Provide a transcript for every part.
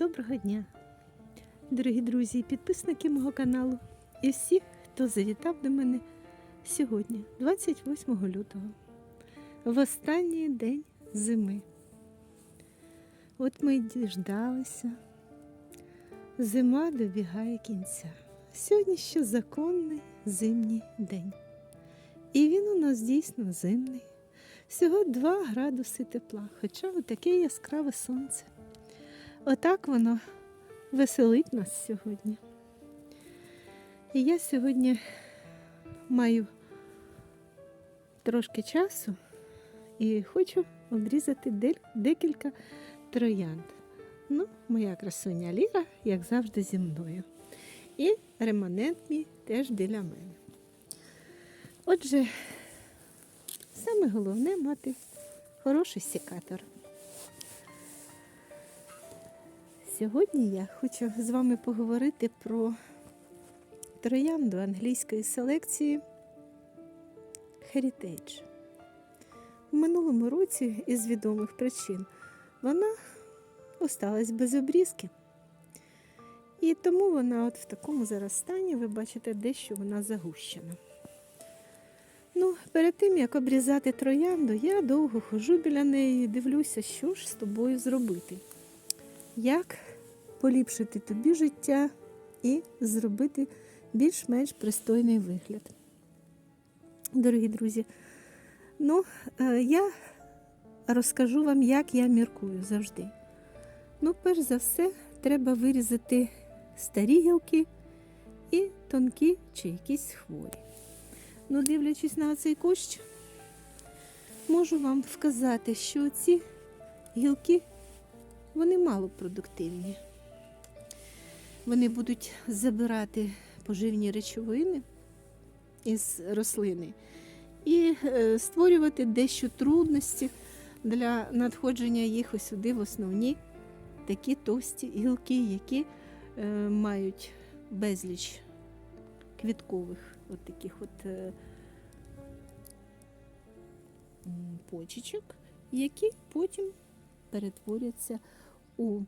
Доброго дня, дорогі друзі і підписники мого каналу і всі, хто завітав до мене сьогодні, 28 лютого, в останній день зими. От ми й діждалися. Зима добігає кінця. Сьогодні ще законний зимній день. І він у нас дійсно зимний. Всього 2 градуси тепла, хоча таке яскраве сонце. Отак воно веселить нас сьогодні. І я сьогодні маю трошки часу і хочу обрізати декілька троянд. Ну, моя красуня Ліра, як завжди, зі мною. І реманент мій теж біля мене. Отже, саме головне мати хороший секатор. Сьогодні я хочу з вами поговорити про троянду англійської селекції Heritage. У минулому році із відомих причин вона осталась без обрізки. І тому вона от в такому зараз стані, ви бачите, дещо вона загущена. Ну, перед тим, як обрізати троянду, я довго хожу біля неї і дивлюся, що ж з тобою зробити. Як поліпшити тобі життя і зробити більш-менш пристойний вигляд. Дорогі друзі, ну, е, я розкажу вам, як я міркую завжди. Ну, перш за все, треба вирізати старі гілки і тонкі чи якісь хворі. Ну, дивлячись на цей кущ, можу вам вказати, що ці гілки вони малопродуктивні. Вони будуть забирати поживні речовини із рослини і е, створювати дещо трудності для надходження їх сюди в основні такі товсті гілки, які е, мають безліч квіткових от таких от е, почечок, які потім перетворяться у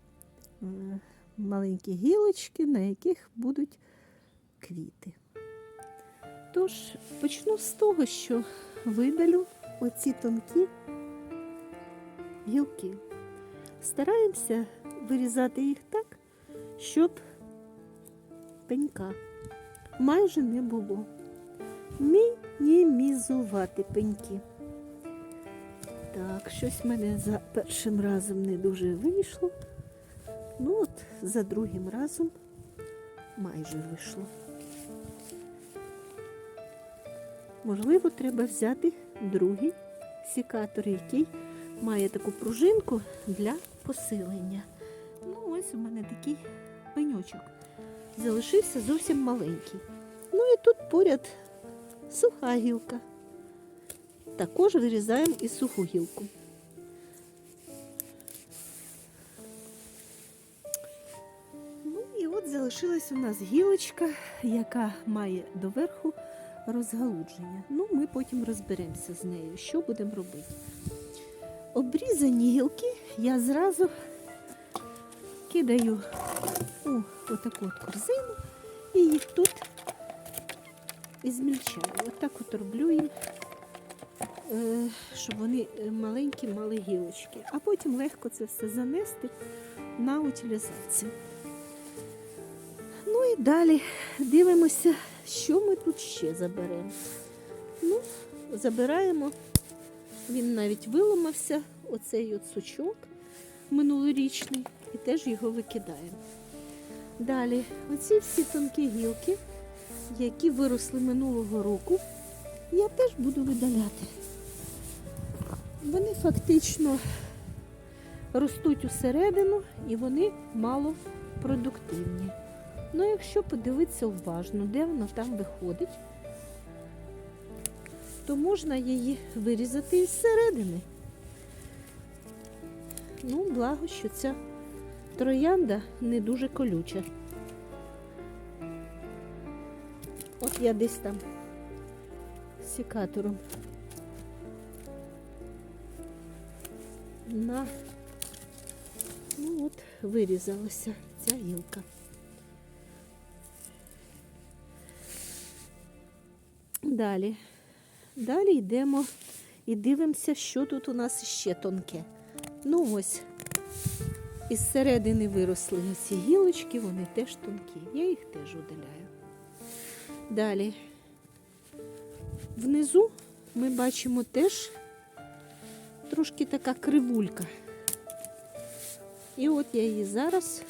маленькі гілочки, на яких будуть квіти. Тож почну з того, що видалю оці тонкі гілки. Стараємося вирізати їх так, щоб пенька майже не було. Мінімізувати пеньки. Так, щось в мене за першим разом не дуже вийшло. Ну от за другим разом майже вийшло. Можливо, треба взяти другий секатор, який має таку пружинку для посилення. Ну, ось у мене такий пеньочок. Залишився зовсім маленький. Ну і тут поряд суха гілка. Також вирізаємо і суху гілку. Залишилась у нас гілочка, яка має доверху розгалудження. Ну, ми потім розберемося з нею, що будемо робити. Обрізані гілки я зразу кидаю у отаку от корзину і їх тут ізмільчаю. Отак от роблю їм, е, щоб вони е, маленькі мали гілочки. А потім легко це все занести на утилізацію. І далі дивимося, що ми тут ще заберемо. Ну, забираємо, він навіть виламався, оцей от сучок минулорічний, і теж його викидаємо. Далі, оці всі тонкі гілки, які виросли минулого року, я теж буду видаляти. Вони фактично ростуть усередину і вони мало продуктивні. Ну, якщо подивитися уважно, де воно там виходить, то можна її вирізати із середини. Ну, благо, що ця троянда не дуже колюча. От я десь там секатором на ну от вирізалася ця гілка. Далі. Далі йдемо і дивимося, що тут у нас ще тонке. Ну ось, із середини виросли ці гілочки, вони теж тонкі. Я їх теж удаляю. Далі. Внизу ми бачимо теж трошки така кривулька. І от я її зараз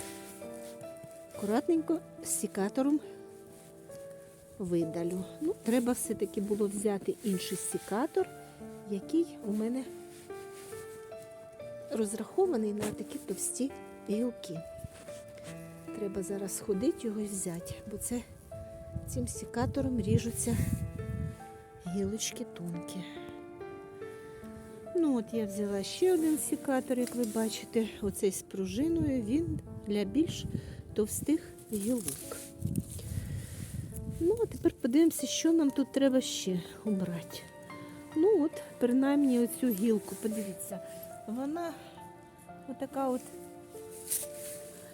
акуратненько з сікатором видалю. Ну, треба все-таки було взяти інший сікатор, який у мене розрахований на такі товсті гілки. Треба зараз ходити його і взяти, бо це цим сікатором ріжуться гілочки тонкі. Ну от я взяла ще один сікатор, як ви бачите, оцей з пружиною, він для більш товстих гілок. Ну, а тепер подивимося, що нам тут треба ще обрати. Ну, от, принаймні, оцю гілку, подивіться, вона отака от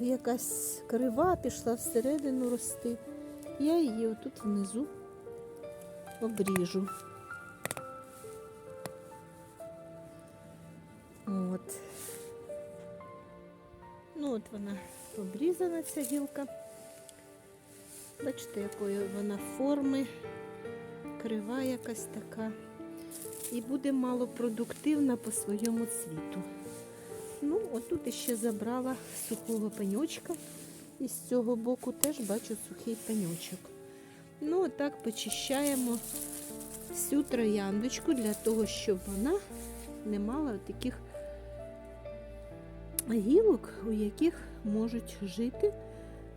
якась крива пішла всередину рости. Я її отут внизу обріжу. От. Ну, от вона обрізана, ця гілка. Бачите, якої вона форми, крива якась така. І буде малопродуктивна по своєму цвіту. Ну, отут іще забрала сухого пеньочка. І з цього боку теж бачу сухий пеньочок. Ну, отак почищаємо всю трояндочку для того, щоб вона не мала таких гілок, у яких можуть жити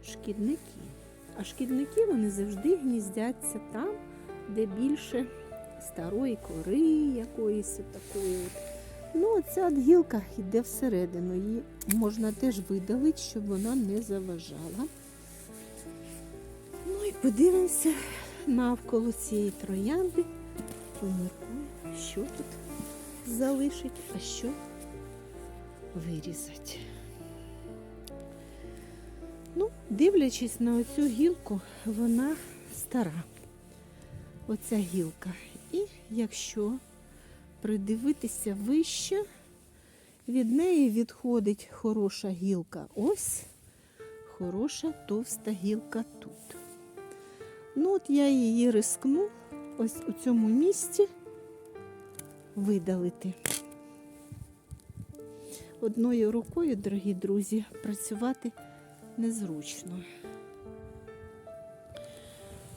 шкідники. А шкідники вони завжди гніздяться там, де більше старої кори якоїсь такої. Ну, ця от гілка йде всередину. Її можна теж видалити, щоб вона не заважала. Ну і подивимося навколо цієї троянди. Поміркую, що тут залишить, а що вирізати. Дивлячись на оцю гілку, вона стара. Оця гілка. І якщо придивитися вище, від неї відходить хороша гілка. Ось хороша товста гілка тут. Ну, от я її рискну ось у цьому місці видалити. Одною рукою, дорогі друзі, працювати незручно.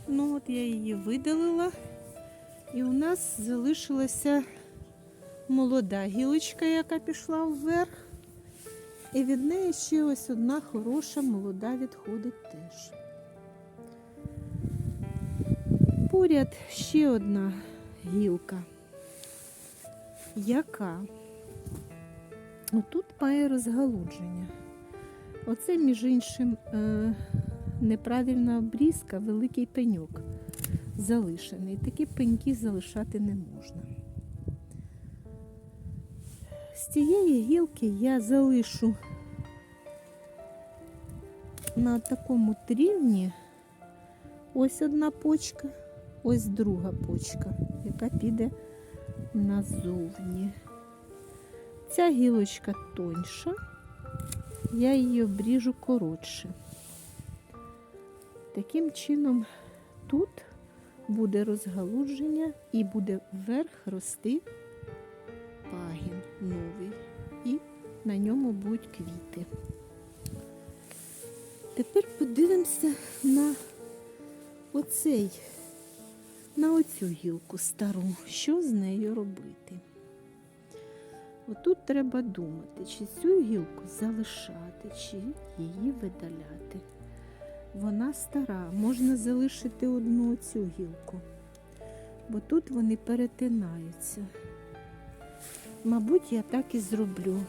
Ну, от я її видалила, і у нас залишилася молода гілочка, яка пішла вверх. І від неї ще ось одна хороша молода відходить теж. Поряд ще одна гілка, яка отут має розгалудження. Оце, між іншим, е, неправильна обрізка, великий пеньок залишений. Такі пеньки залишати не можна. З цієї гілки я залишу на такому рівні ось одна почка, ось друга почка, яка піде назовні. Ця гілочка тоньша, я її обріжу коротше. Таким чином тут буде розгалудження і буде вверх рости пагін новий. І на ньому будуть квіти. Тепер подивимося на оцей, на оцю гілку стару, що з нею робити. Отут треба думати, чи цю гілку залишати, чи її видаляти. Вона стара, можна залишити одну цю гілку, бо тут вони перетинаються. Мабуть, я так і зроблю.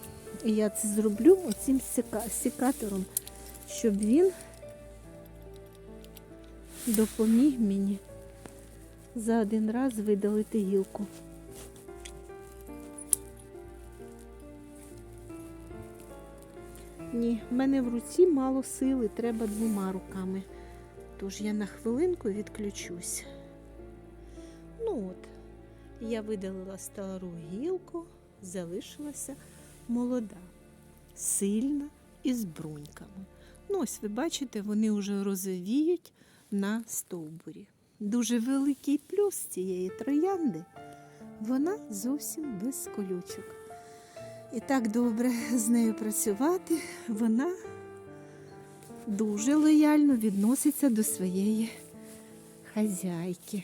І я це зроблю оцим сікатором, щоб він допоміг мені за один раз видалити гілку. Ні, в мене в руці мало сили, треба двома руками. Тож я на хвилинку відключусь. Ну от, я видалила стару гілку, залишилася молода, сильна і з бруньками. Ну, ось ви бачите, вони вже розовіють на стовбурі. Дуже великий плюс цієї троянди. Вона зовсім без колючок. І так добре з нею працювати, вона дуже лояльно відноситься до своєї хазяйки.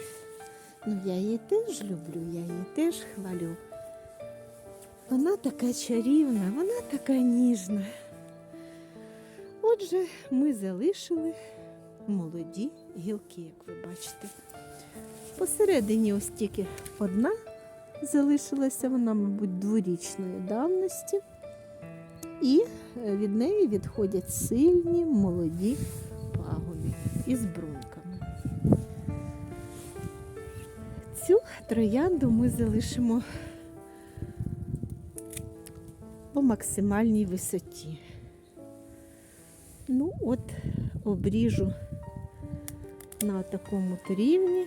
Ну, я її теж люблю, я її теж хвалю. Вона така чарівна, вона така ніжна. Отже, ми залишили молоді гілки, як ви бачите. Посередині ось тільки одна залишилася, вона, мабуть, дворічної давності. І е, від неї відходять сильні молоді пагони із бруньками. Цю троянду ми залишимо по максимальній висоті. Ну, от обріжу на такому рівні.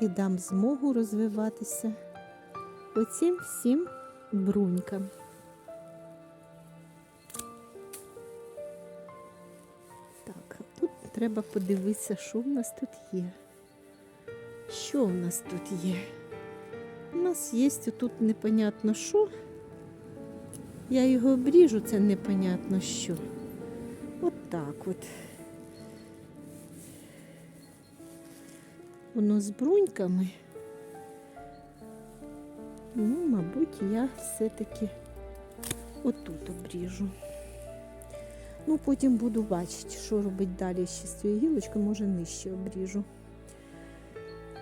І дам змогу розвиватися оцім всім брунькам. Так, тут треба подивитися, що в нас тут є. Що в нас тут є? У нас є тут непонятно що. Я його обріжу, це непонятно що. От так от. Воно з бруньками. Ну, мабуть, я все-таки отут обріжу. Ну, потім буду бачити, що робить далі ще з цією гілочкою, може нижче обріжу.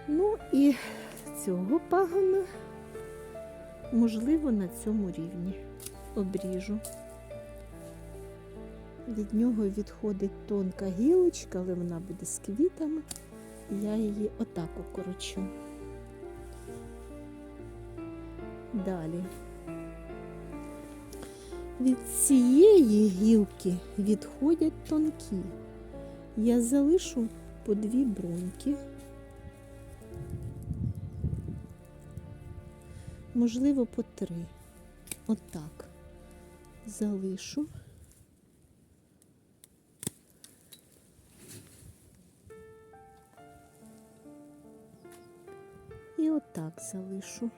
Ну і цього пагона, можливо, на цьому рівні обріжу. Від нього відходить тонка гілочка, але вона буде з квітами. Я її отак укорочу. Далі. Від цієї гілки відходять тонкі. Я залишу по дві бруньки. Можливо, по три. Отак. Залишу. І отак залишу.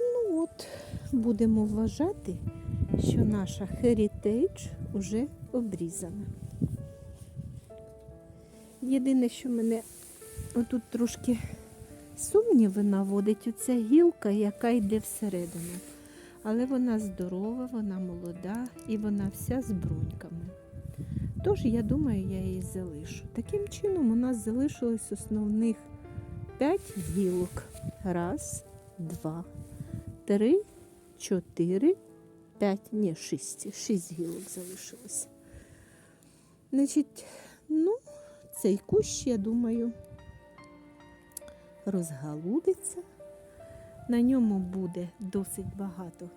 Ну от, будемо вважати, що наша Heritage вже обрізана. Єдине, що мене отут трошки сумніви наводить оця гілка, яка йде всередину. Але вона здорова, вона молода і вона вся з бруньками. Тож, я думаю, я її залишу. Таким чином, у нас залишилось основних 5 гілок. Раз, два, три, чотири, п'ять, ні, шість. Шість гілок залишилося. Значить, ну, цей кущ, я думаю, розгалудиться. На ньому буде досить багато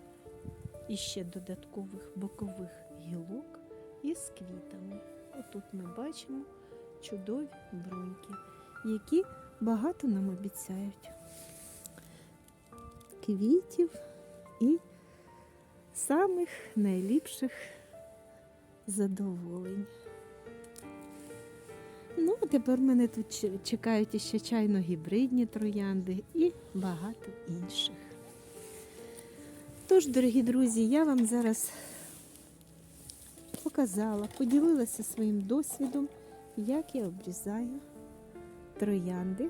іще додаткових бокових гілок із квітами. Отут ми бачимо чудові бруньки, які багато нам обіцяють. Квітів і самих найліпших задоволень. Ну, тепер мене тут чекають ще чайно-гібридні троянди і багато інших. Тож, дорогі друзі, я вам зараз показала, поділилася своїм досвідом, як я обрізаю троянди,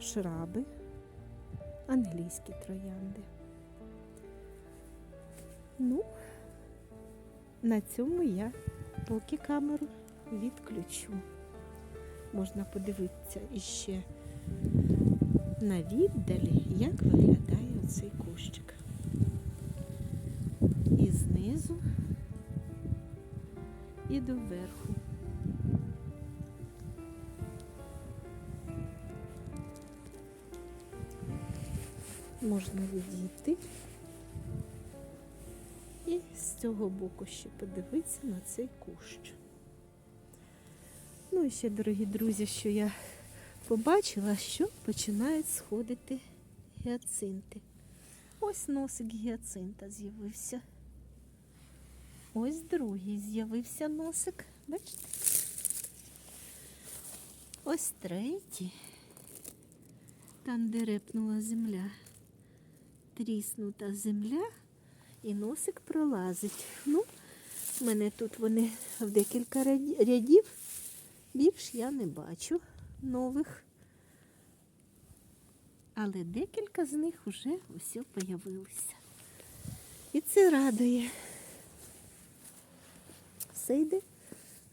шраби, англійські троянди. Ну, на цьому я поки камеру відключу. Можна подивитися іще на віддалі, як виглядає оцей кущик. І знизу, і доверху. Можна відійти і з цього боку ще подивитися на цей кущ. Ну і ще, дорогі друзі, що я побачила, що починають сходити гіацинти. Ось носик гіацинта з'явився. Ось другий з'явився носик. Бачите? Ось третій. Там, де репнула земля. Тріснута земля і носик пролазить. Ну, в мене тут вони в декілька рядів. Більш я не бачу нових. Але декілька з них вже усе появилися. І це радує. Все йде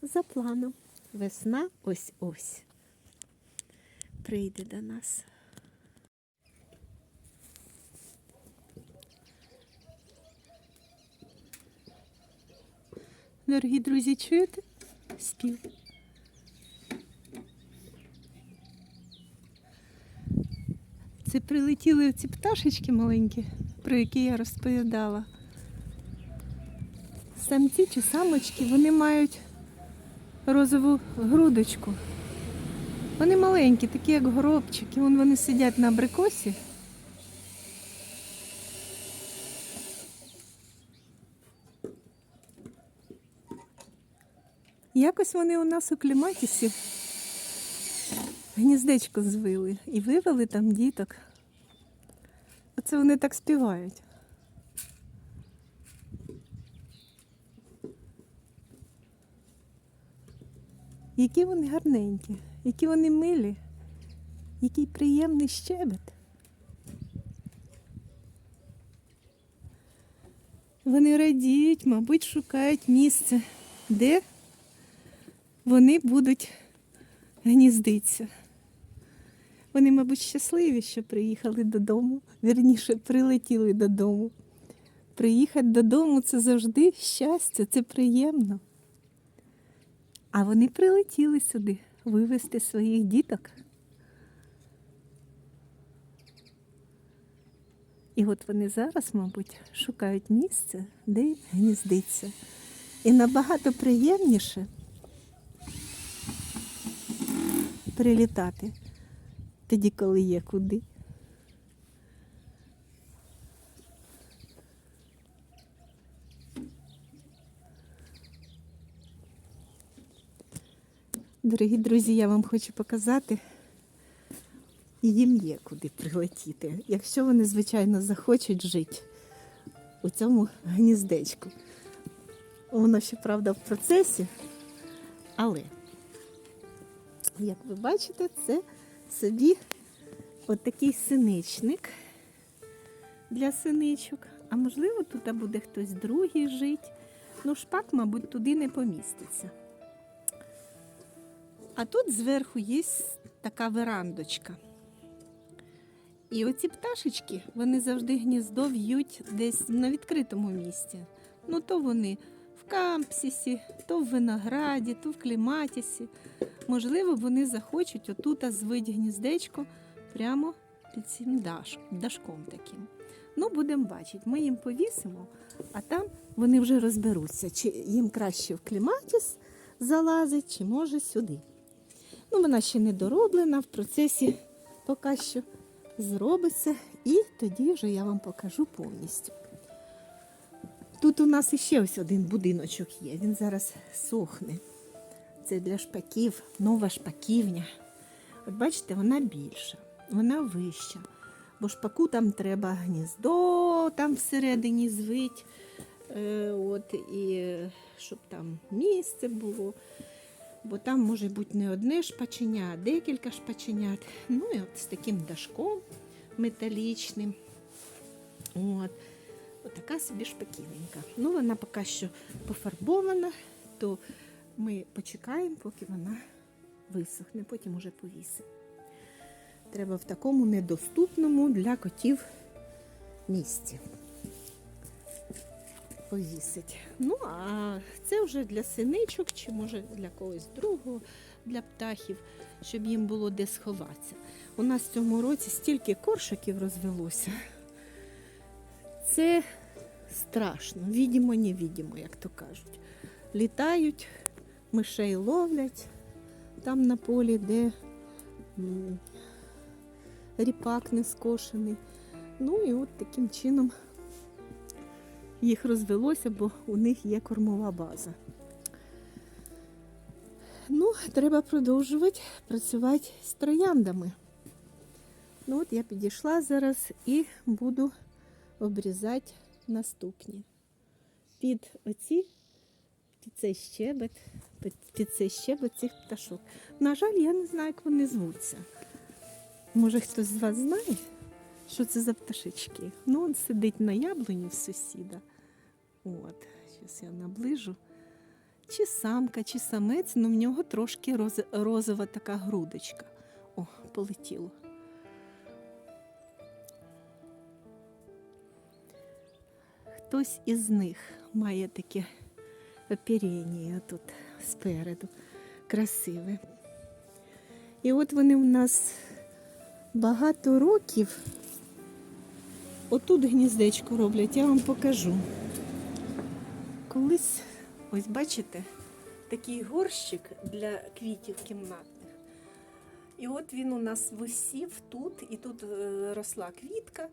за планом. Весна ось-ось. Прийде до нас. Дорогі друзі, чуєте? Спів. Це прилетіли ці пташечки маленькі, про які я розповідала. Самці чи самочки, вони мають розову грудочку. Вони маленькі, такі як горобчики. Вон вони сидять на абрикосі. Якось вони у нас у кліматісі гніздечко звили і вивели там діток. Оце вони так співають. Які вони гарненькі, які вони милі, який приємний щебет. Вони радіють, мабуть, шукають місце, де вони будуть гніздитися. Вони, мабуть, щасливі, що приїхали додому, вірніше, прилетіли додому. Приїхати додому це завжди щастя, це приємно. А вони прилетіли сюди вивезти своїх діток. І от вони зараз, мабуть, шукають місце, де гніздиться. І набагато приємніше прилітати тоді, коли є куди. Дорогі друзі, я вам хочу показати, їм є куди прилетіти. Якщо вони, звичайно, захочуть жити у цьому гніздечку. Воно ще, правда, в процесі, але, як ви бачите, це собі от синичник для синичок. А можливо, тут буде хтось другий жити. Ну, шпак, мабуть, туди не поміститься. А тут зверху є така верандочка. І оці пташечки, вони завжди гніздо в'ють десь на відкритому місці. Ну, то вони кампсісі, то в винограді, то в кліматісі. Можливо, вони захочуть отут звить гніздечко прямо під цим даш, дашком таким. Ну, будемо бачити. Ми їм повісимо, а там вони вже розберуться, чи їм краще в кліматіс залазить, чи може сюди. Ну, вона ще не дороблена, в процесі поки що зробиться, і тоді вже я вам покажу повністю. Тут у нас іще ось один будиночок є, він зараз сохне. Це для шпаків, нова шпаківня. От бачите, вона більша, вона вища. Бо шпаку там треба гніздо там всередині звить, е, от, і щоб там місце було. Бо там може бути не одне шпаченя, а декілька шпаченят. Ну і от з таким дашком металічним. От. Отака собі шпаківенька. Ну, вона поки що пофарбована, то ми почекаємо, поки вона висохне, потім уже повісимо. Треба в такому недоступному для котів місці повісить. Ну, а це вже для синичок, чи може для когось другого, для птахів, щоб їм було де сховатися. У нас в цьому році стільки коршиків розвелося. Це страшно, відімо, невідімо, як то кажуть. Літають, мишей ловлять там на полі, де ріпак не скошений. Ну і от таким чином їх розвелося, бо у них є кормова база. Ну, треба продовжувати працювати з трояндами. Ну от я підійшла зараз і буду обрізати наступні. Під оці, під цей щебет, під, цей щебет цих пташок. На жаль, я не знаю, як вони звуться. Може, хтось з вас знає, що це за пташечки? Ну, он сидить на яблуні в сусіда. От, зараз я наближу. Чи самка, чи самець, ну в нього трошки роз, розова така грудочка. О, полетіло. Хтось із них має таке оперення тут спереду, красиве. І от вони у нас багато років отут гніздечко роблять, я вам покажу. Колись, ось бачите, такий горщик для квітів кімнатних. І от він у нас висів тут, і тут е, росла квітка,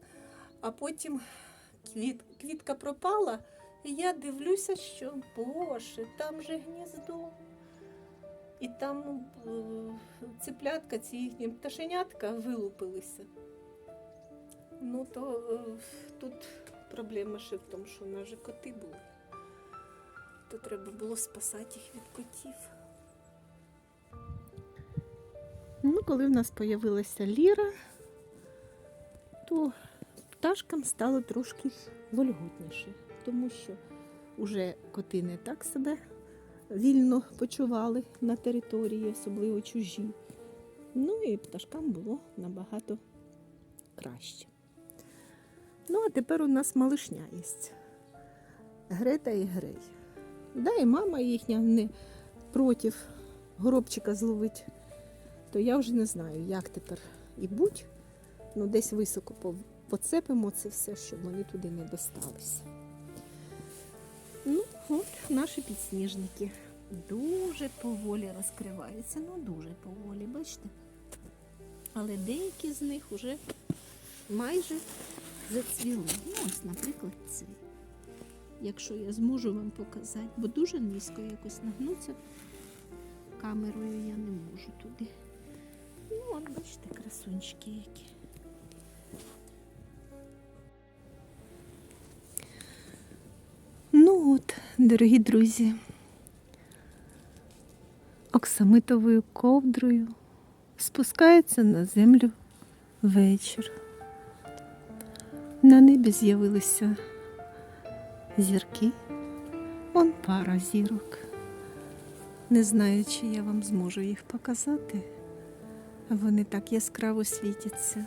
а потім квіт, квітка пропала, і я дивлюся, що боже, там же гніздо. І там е, циплятка, ці їхні пташенятка вилупилися. Ну то е, тут проблема ще в тому, що у нас же коти були. То треба було спасати їх від котів. Ну, коли в нас з'явилася ліра, то пташкам стало трошки вольготніше, тому що вже коти не так себе вільно почували на території, особливо чужі. Ну і пташкам було набагато краще. Ну, а тепер у нас малишня є. Грета і Грей. Да, і мама їхня не проти горобчика зловить. То я вже не знаю, як тепер і будь. Ну, десь високо поцепимо це все, щоб вони туди не досталися. Ну, от наші підсніжники дуже поволі розкриваються. Ну, дуже поволі, бачите? Але деякі з них вже майже зацвіли. Ну, ось, наприклад, цей. Якщо я зможу вам показати, бо дуже низько якось нагнуться камерою я не можу туди. Ну, от бачите, красунчики які. От, дорогі друзі, оксамитовою ковдрою спускається на землю вечір. На небі з'явилися зірки, он пара зірок. Не знаю, чи я вам зможу їх показати. Вони так яскраво світяться.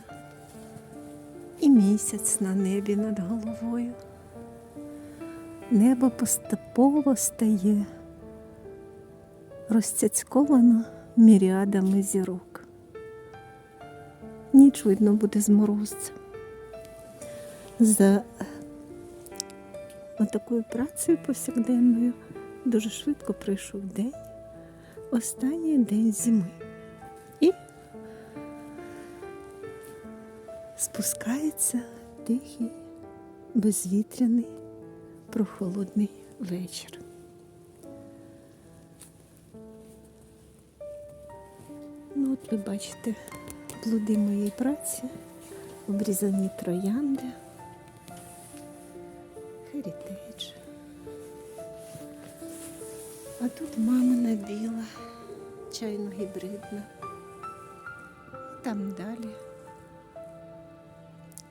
І місяць на небі над головою. Небо поступово стає розцяцьковано міріадами зірок. Ніч видно буде з. За отакою працею повсякденною дуже швидко пройшов день, останній день зими. І спускається тихий, безвітряний, прохолодний вечір. Ну, от ви бачите плоди моєї праці, обрізані троянди, херітейдж. А тут мамина біла, чайно гібридна. Там далі.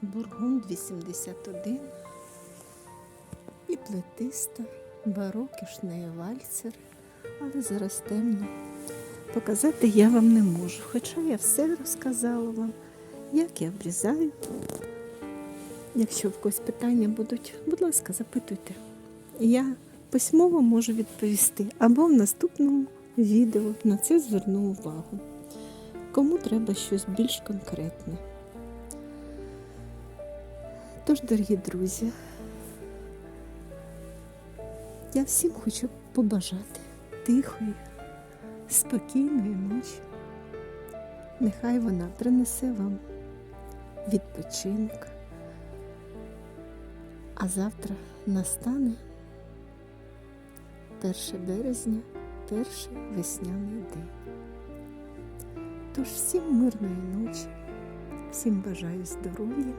Бургунд 81 і плетиста, барок і шнеєвальцер, але зараз темно. Показати я вам не можу, хоча я все розказала вам. як я обрізаю. Якщо в когось питання будуть, будь ласка, запитуйте. Я письмово можу відповісти або в наступному відео на це зверну увагу. Кому треба щось більш конкретне. Тож, дорогі друзі, я всім хочу побажати тихої, спокійної ночі. Нехай вона принесе вам відпочинок. А завтра настане 1 березня, перший весняний день. Тож всім мирної ночі, всім бажаю здоров'я.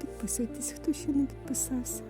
Підписуйтесь, хто ще не підписався.